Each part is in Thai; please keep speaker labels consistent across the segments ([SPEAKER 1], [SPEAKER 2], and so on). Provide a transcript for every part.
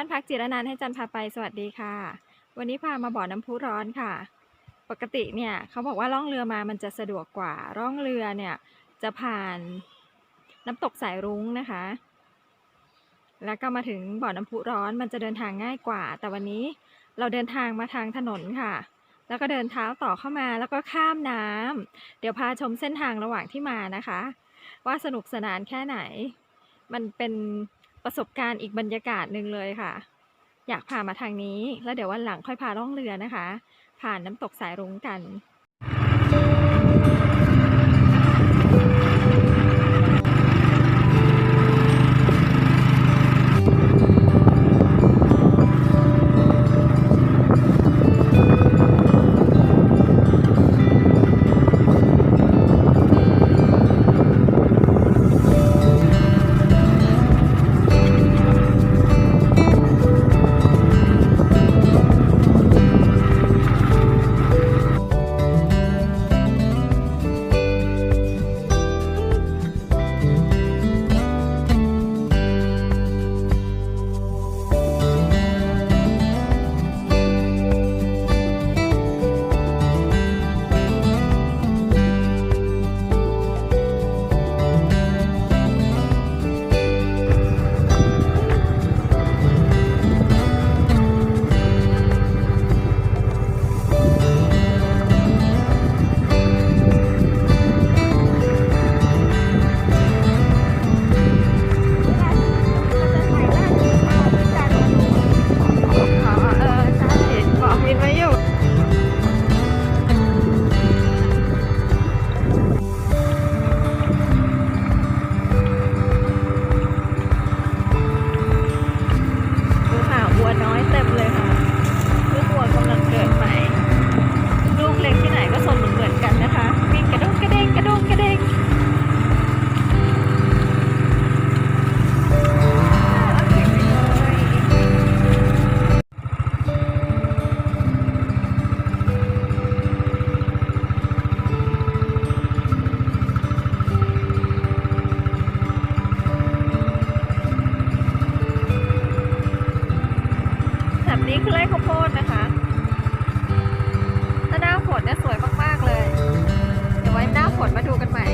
[SPEAKER 1] บ้านพักจิรนันท์ให้จันพาไปสวัสดีค่ะ วันนี้พามาบ่อน้ำพุร้อนค่ะ ปกติเนี่ยเขาบอกว่าล่องเรือมามันจะสะดวกกว่าร่องเรือเนี่ยจะผ่านน้ำตกสายรุ้งนะคะ แล้วก็มาถึงบ่อน้ำพุร้อนมันจะเดินทางง่ายกว่า แต่วันนี้เราเดินทางมาทางถนนค่ะ แล้วก็เดินเท้าต่อเข้ามาแล้วก็ข้ามน้ำเดี๋ยวพาชมเส้นทางระหว่างที่มานะคะ ว่าสนุกสนานแค่ไหน มันเป็น ประสบการณ์อีกบรรยากาศหนึ่งเลยค่ะ อยากพามาทางนี้ แล้วเดี๋ยววันหลังค่อยพาล่องเรือนะคะ ผ่านน้ำตกสายรุ้งกัน แบบนี้คือไร่ข้าวโพดนะคะถ้าหน้าฝนเนี่ยสวยมากๆเลย เดี๋ยวไว้หน้าฝนมาดูกันใหม่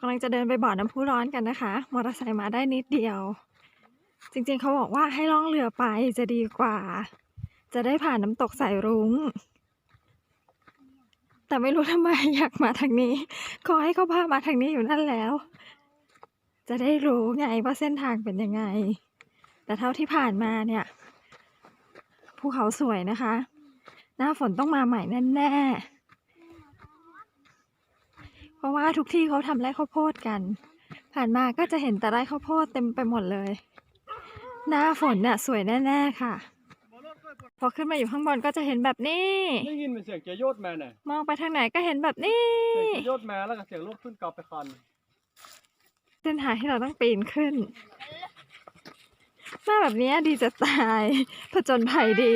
[SPEAKER 1] กำลังจะเดินไปบ่อน้ำพุร้อนกันนะคะ มอเตอร์ไซค์มาได้นิดเดียว จริงๆเขาบอกว่าให้ล่องเรือไปจะดีกว่า จะได้ผ่านน้ำตกสายรุง้ง แต่ไม่รู้ทำไมอยากมาทางนี้ ขอให้เขาพามาทางนี้อยู่นั่นแล้ว จะได้รู้ไงว่าเส้นทางเป็นยังไง แต่เท่าที่ผ่านมาเนี่ยภูเขาสวยนะคะ หน้าฝนต้องมาใหม่แน่ๆ เพราะว่าทุกที่เขาทำไร่ข้าวโพดกัน ผ่านมาก็จะเห็นแต่ไร่ข้าวโพดเต็มไปหมดเลย หน้าฝนเนี่ยสวยแน่ๆค่ะ พอขึ้นมาอยู่ข้างบนก็จะเห็นแบบนี้
[SPEAKER 2] ได้ยินเป็นเสียงเจโยดแมน่ะ
[SPEAKER 1] มองไปทางไหนก็เห็นแบบนี้
[SPEAKER 2] เสียงเจโยดแมแล้วก็เสียงรถขึ้นเกาไปคัน
[SPEAKER 1] เส้นทางที่เราต้องปีนขึ้นมาแบบนี้ดีจะตาย ผจญภัยดี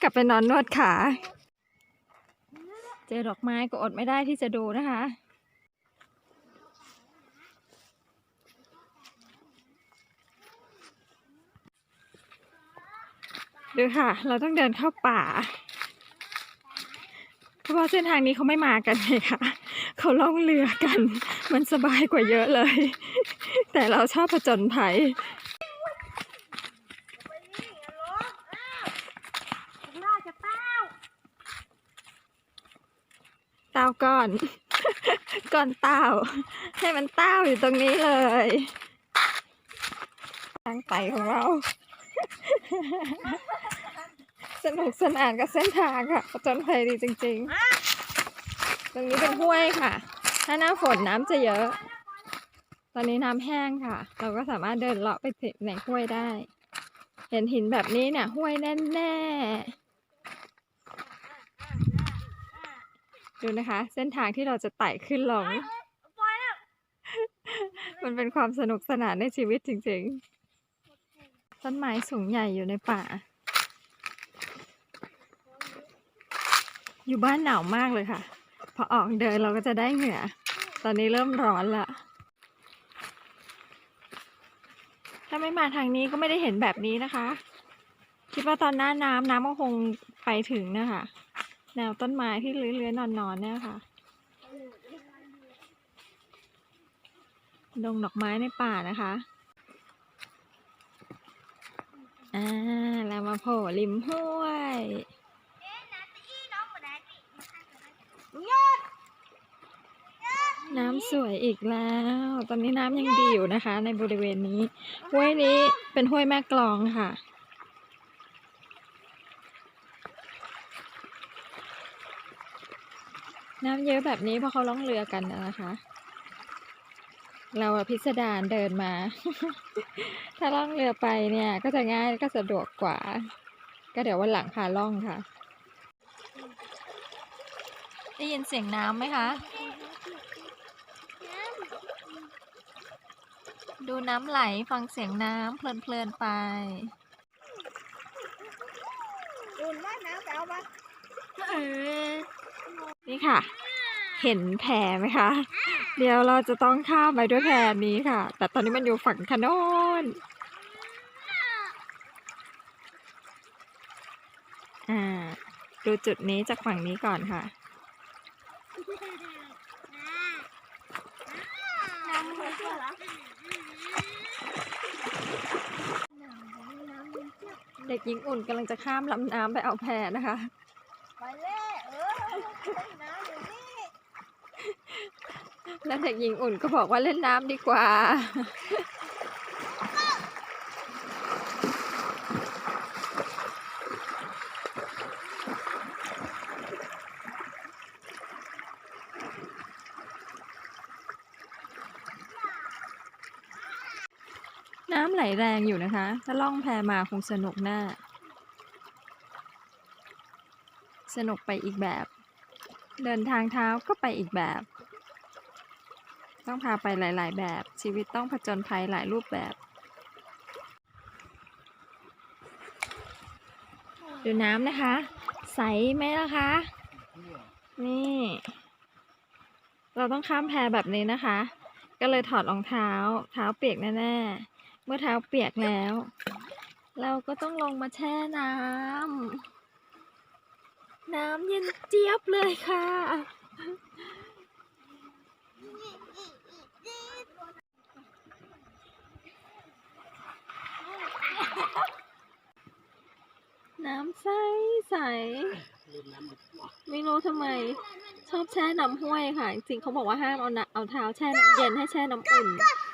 [SPEAKER 1] กลับไปนอนนวดขา เจอดอกไม้ก็อดไม่ได้ที่จะดูนะคะ ดูค่ะ เราต้องเดินเข้าป่า เพราะว่าเส้นทางนี้เขาไม่มากันเลยค่ะ เขาล่องเรือกัน มันสบายกว่าเยอะเลย แต่เราชอบผจญภัยเต้าก้อน ก้อนเต้า ให้มันเต้าอยู่ตรงนี้เลยทางไปของเรา สนุกสนานกับเส้นทางค่ะผจญภัยดีจริง ๆ ตรงนี้เป็นห้วยค่ะ ถ้าหน้าฝนน้ำจะเยอะ ตอนนี้น้ำแห้งค่ะ เราก็สามารถเดินเลาะไปในห้วยได้ เห็นหินแบบนี้เนี่ยห้วยแน่ๆดูนะคะ เส้นทางที่เราจะไต่ขึ้นลง มันเป็นความสนุกสนานในชีวิตจริง ๆ ต้นไม้สูงใหญ่อยู่ในป่า อยู่บ้านหนาวมากเลยค่ะ พอออกเดินเราก็จะได้เหงื่อ ตอนนี้เริ่มร้อนละถ้าไม่มาทางนี้ก็ไม่ได้เห็นแบบนี้นะคะ คิดว่าตอนหน้าน้ำน้ำก็คงไปถึงนะคะ แนวต้นไม้ที่เลื้อยๆนอนๆเนี่ยค่ะดงดอกไม้ในป่านะคะ อ่าเรามาโผล่ริมห้วยน้ำสวยอีกแล้ว ตอนนี้น้ำยังดีอยู่นะคะ ในบริเวณนี้ ห้วยนี้เป็นห้วยแม่กลองค่ะ น้ำเยอะแบบนี้เพราะเขาล่องเรือกันน่ะนะคะ เราอะพิสดารเดินมา ถ้าล่องเรือไปเนี่ย ก็จะง่ายก็สะดวกกว่า ก็เดี๋ยววันหลังพาล่องค่ะ ได้ยินเสียงน้ำไหมคะ ดูน้ำไหลฟังเสียงน้ำเพลินๆไป
[SPEAKER 3] อุ่นว่าน้ำไปเอามา
[SPEAKER 1] นี่ค่ะ เห็นแพไหมคะ เดี๋ยวเราจะต้องข้ามไปด้วยแพนี้ค่ะ แต่ตอนนี้มันอยู่ฝั่งคนนอ่า ดูจุดนี้จากฝั่งนี้ก่อนค่ะเด็กหญิงอุ่นกำลังจะข้ามลำน้ำไปเอาแพนะคะ
[SPEAKER 3] ไปเล่เออเล่นน้ำอยู่นี่
[SPEAKER 1] แล้วเด็กหญิงอุ่นก็บอกว่าเล่นน้ำดีกว่า น้ำไหลแรงอยู่นะคะ ถ้าล่องแพมาคงสนุกแน่สนุกไปอีกแบบ เดินทางเท้าก็ไปอีกแบบ ต้องพาไปหลาย ๆ แบบ ชีวิตต้องผจญภัยหลายรูปแบบ ดูน้ำนะคะ ใสไหมล่ะคะ นี่ เราต้องข้ามแพแบบนี้นะคะ ก็เลยถอดรองเท้า เท้าเปียกแน่ ๆ เมื่อเท้าเปียกแล้ว เราก็ต้องลงมาแช่น้ำน้ำเย็นเจี๊ยบเลยค่ะ น้ำใสใส ไม่รู้ทำไม ชอบแช่น้ำห้วยค่ะ จริงๆเขาบอกว่าห้ามเอาน้ำเอาเท้าแช่น้ำเย็นให้แช่น้ำอุ่น
[SPEAKER 3] เ